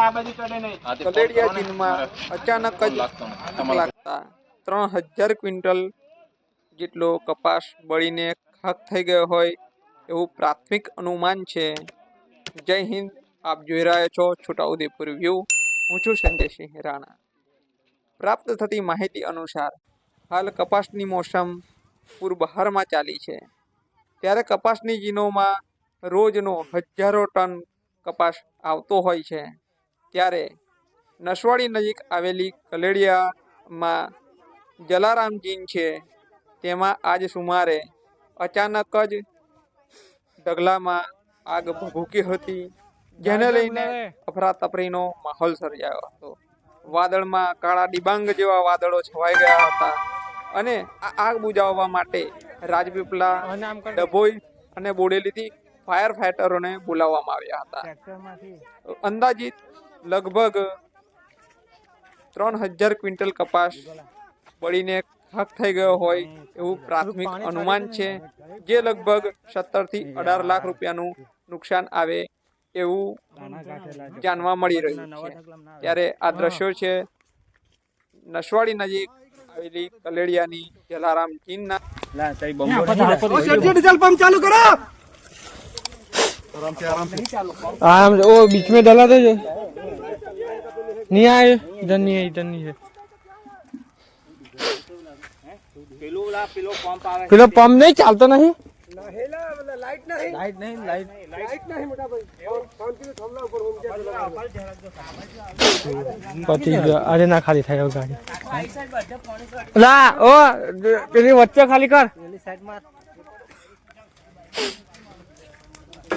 કલેડિયા જીનમાં અચાનક જ લાગતા ત્રણ હજાર ક્વિન્ટલ જેટલો કપાસ બળીને ખાક થઈ ગયો હોય એવું પ્રાથમિક અનુમાન છે. જય હિન્દ આપ જોઈ રહ્યા છો છોટાઉદેપુર વ્યૂ. હું છું સંજયસિંહ રાણા. પ્રાપ્ત થતી માહિતી અનુસાર હાલ કપાસની મોસમ પૂરબહારમાં ચાલી છે. ત્યારે કપાસની જીનોમાં રોજનો હજારો ટન કપાસ આવતો હોય છે. ત્યારે નસવાડી નજીક આવેલી કલેડિયામાં જલારામ જીન છે. તેમાં આજ સુમારે અચાનક જ ઢગલામાં આગ ભભૂકી હતી જેને લઈને અફરાતફરીનો માહોલ સર્જાયો હતો. વાદળમાં કાળા ડિબાંગ જેવા વાદળો છવાઈ ગયા હતા અને આ આગ બુજાવવા માટે રાજપીપળા ડભોઈ અને બોડેલીથી ફાયર ફાઈટરોને બોલાવવામાં આવ્યા હતા. અંદાજિત લગભગ ત્રણ હજાર ક્વિન્ટલ કપાસ બળીને હક થઈ ગયો હોય એવું પ્રાથમિક અનુમાન છે જે લગભગ સત્તરથી અઢાર લાખ રૂપિયાનું નુકસાન આવે એવું જાણવા મળી રહ્યું છે ત્યારે આ દ્રશ્યો છે નસવાડી નજીક આવેલી કલેડિયાની જલારામ ચીનના ચાલુ કરો चालू करो आराम से वो बीच में डला दे जो नहीं आए इधर नहीं है इधर नहीं है પેલો પંપ નહીં ચાલતો નહીં लाइट नहीं લાઈટ નહીં લાઈટ लाइट नहीं मोटा भाई पाँच किलो थमला ऊपर होम क्या પતી ગયો અરે ના ખાલી થાય હવે ગાડી લા ઓ પેલી વચ્ચે ખાલી કર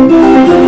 Música